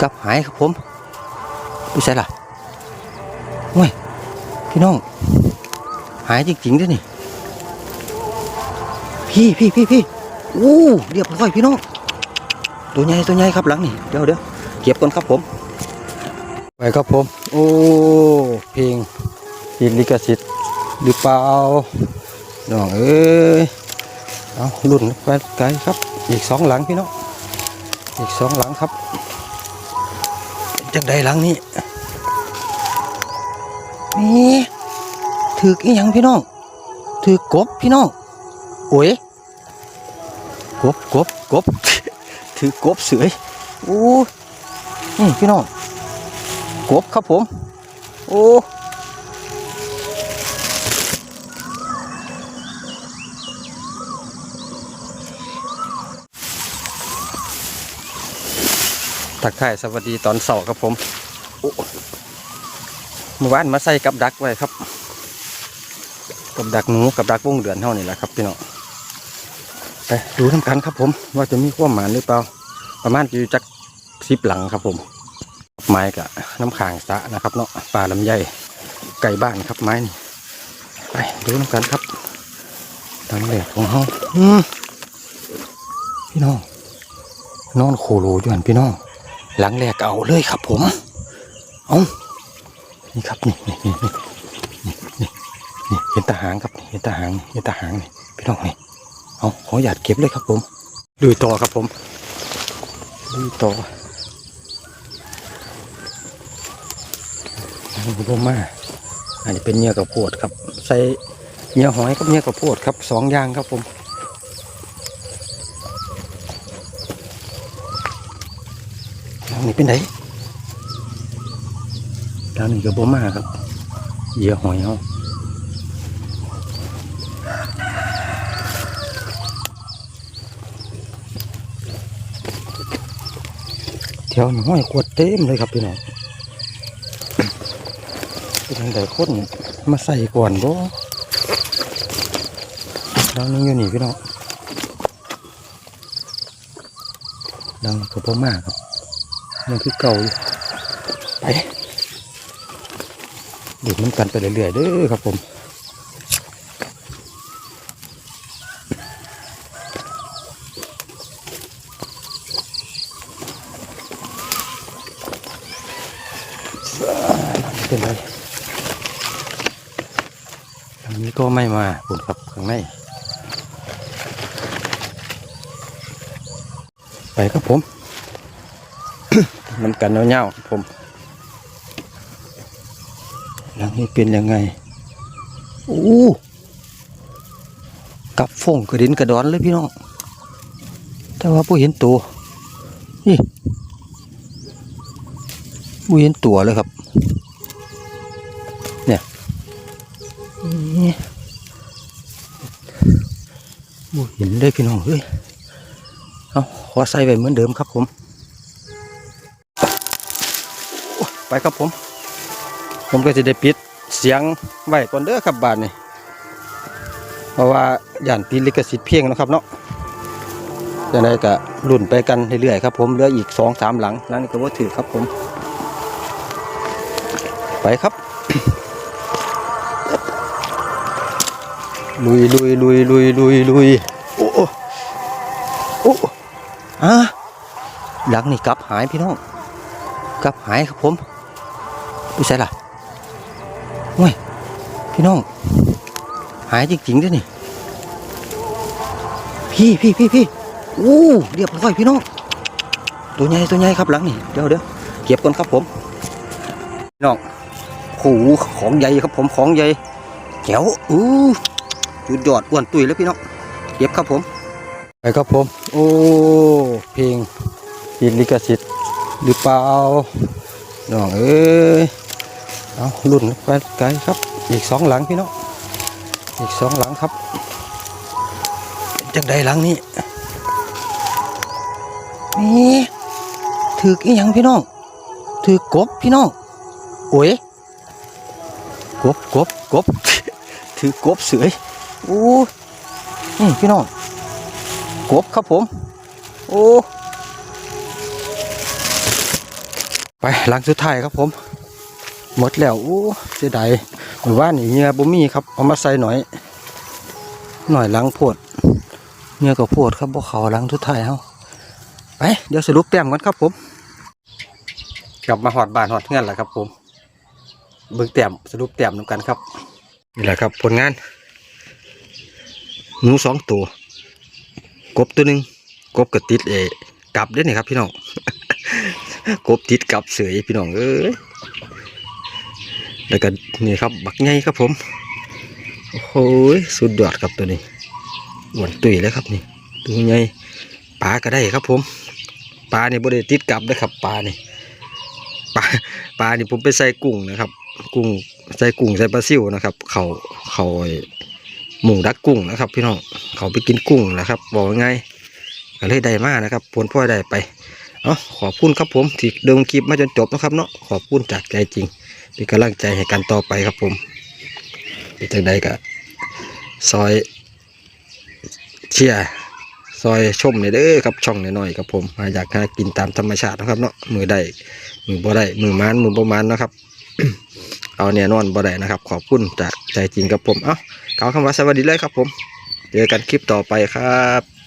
กับหายครับผมดูใช่ล่ะโอ้ยพี่น้อง หายจริงๆด้วยนี่ พี่พี่พี่พี่โอ้เรียบร้อยพี่น้อง ตัวใหญ่ตัวใหญ่ครับหลังนี่เดี๋ยวเดี๋ยวเก็บก่อนครับผม ไปครับผม โอ้เพลงผิดลิขสิทธิ์หรือเปล่าน้องเอ้ยเอาลุ่นไปไกลครับ อีกสองหลังพี่น้อง อีกสองหลังครับ จากใดหลังนี้นี่ถือกอีหยังพี่น้องถือกบพี่น้องโอ้ยกบกบกบถือกบเสือยโอ้นี่พี่น้องกบครับผม โอ้ ทักทายสวัสดีตอนเสาร์ครับผมเมื่อวานมาใส่กับดักไว้ครับ กับดักหนูกับดักวงเดือนเท่านี่แหละครับพี่น้องไปดูทำกันครับผมว่าจะมีความหมานหรือเปล่า ประมาณอยู่จักสิบหลังครับผม ไม้กับน้ำขางสะนะครับเนาะปลาลำไยไก่บ้านครับไม้นี่ไปดูน้ำกันครับทางแรกของเขาพี่น้องนอนโคโลอยู่หันพี่น้อง หลังแรกเอาเลยครับผม เอานี่ครับนี่นี่นี่นี่นี่นี่เห็นตาหางครับเห็นตาหางเห็นตาหางนี่พี่น้องนี่เอาขอหยาดเก็บเลยครับผมดูต่อครับผมดูต่อโบมาอันนี้เป็นเนื้อกับโพดครับ ใส่เนื้อหอยกับเนื้อกับโพดครับสองอย่างครับผมดาวนี่ เป็นไงดาวนี่กับโบมาครับเหยื่อหอยเขาแถวนี้ห้อยขวดเต็มเลยครับพี่น้องเป็นทางใดคนมาใส่ก่อนบ่ดังนี้อยู่นี่พี่น้องดังกับพ่อมากครับ ยังคือเก่าอยู่ไปดูดมันกันไปเรื่อยๆเด้อครับผมเป็นไรอันนี้ก็ไม่มาคุณครับข้างในไปครับผม น้ำกันเงาๆครับผมหลังนี้เป็นยังไงอู้กับฟงกระดินกระดอนเลยพี่น้อง แต่ว่าผู้เห็นตัว นี่ผู้เห็นตัวเลยครับ เนี่ยนี่โอ้เห็นเลยพี่น้องเฮ้ย เอาขอใส่ไว้เหมือนเดิมครับผม ไปครับผม ผมก็จะได้ปิดเสียงไว้ก่อนเด้อครับบาทนี่เพราะว่าย่านปีลิขสิทธิ์เพียงนะครับเนาะจะได้ก็รุ่นไปกันเรื่อยๆครับผมเหลืออีกสองสามหลังหลังนี้ก็ว่าถือครับผม ไปครับลุยลุยลุยลุยลุยลุยโอ้โอ้โอ้อะหลังนี่กลับหายพี่น้องกลับหายครับผม ดูใช่ล่ะโอ้ยพี่น้อง หายจริงๆด้วยนี่ พี่พี่พี่พี่อู้เรียบร้อยพี่น้อง ตัวใหญ่ตัวใหญ่ครับหลังนี่ เดี๋ยวเดี๋ยวเก็บก่อนครับผมพี่น้องโอ้โหของใหญ่ครับผมของใหญ่แก้วอู้สุดยอดอ้วนตุยแล้วพี่น้องเก็บครับผมไปครับผม โอ้เพลงผิดลิขสิทธิ์หรือเปล่าน้องเอ้ย เอาลุ่นไปไกลครับ อีกสองหลังพี่น้องอีกสองหลังครับจากใดหลังนี้นี่ถือกอีหยังพี่น้องถือกบพี่น้องโอ้ยกบกบกบถือกบเสือยโอ้นี่พี่น้องกบครับผม โอ้ไปหลังสุดท้ายครับผม หมดแล้วอู้เสียดายหรือว่านี่เนื้อบ่มีครับเอามาใส่หน่อย หน่อยหลังโพดเนื้อกับโพดครับบ่เขาหลังสุดท้ายเฮาไปเดี๋ยวสรุปแต้มกันครับผม กลับมาหอดบ้านหอดเงินแล้วครับ ผมเบิ่งแต้มสรุปแต้มนำกันครับนี่แหละครับผลงานหนูสองตัว กบตัวหนึ่งกบกระติดเอกลับเด้นี่ครับพี่น้อง กบติดกลับเสือยพี่น้องเอ้ย แล้วก็นี่ครับบักใหญ่ครับผมโอ้โหสุดยอดครับตัวนี้อ้วนตุยเลยครับนี่ตัวใหญ่ปลาก็ได้ครับผมปลาเนี่ยบริติดกลับนะครับปลาเนี่ยปลาปลานี่ผมไปใส่กุ้งนะครับ กุ้งใส่กุ้งใส่ปลาซิวนะครับ เขาเขาหมูดักกุ้งนะครับ พี่น้องเขาไปกินกุ้งนะครับบอกว่าไงก็เลยได้มากนะครับผลพ่อได้ไปเอาขอบคุณครับผมที่เดิมคลิปมาจนจบนะครับเนาะขอบคุณจากใจจริง เป็นกำลังใจให้กันต่อไปครับผมเป็นจังใดก็ซอยเชียร์ซอยชมเนี่ยเด้อครับช่องน้อยๆครับผมมาอยากหากินตามธรรมชาตินะครับเนาะมือได้มือบ่ได้มือมานมือบ่มานนะครับ เอาเนี่ยนอนบ่ได้นะครับ ขอบคุณจากใจจริงครับผมเอ้าเขาคำว่าสวัสดีเลยครับผม เจอกันคลิปต่อไปครับ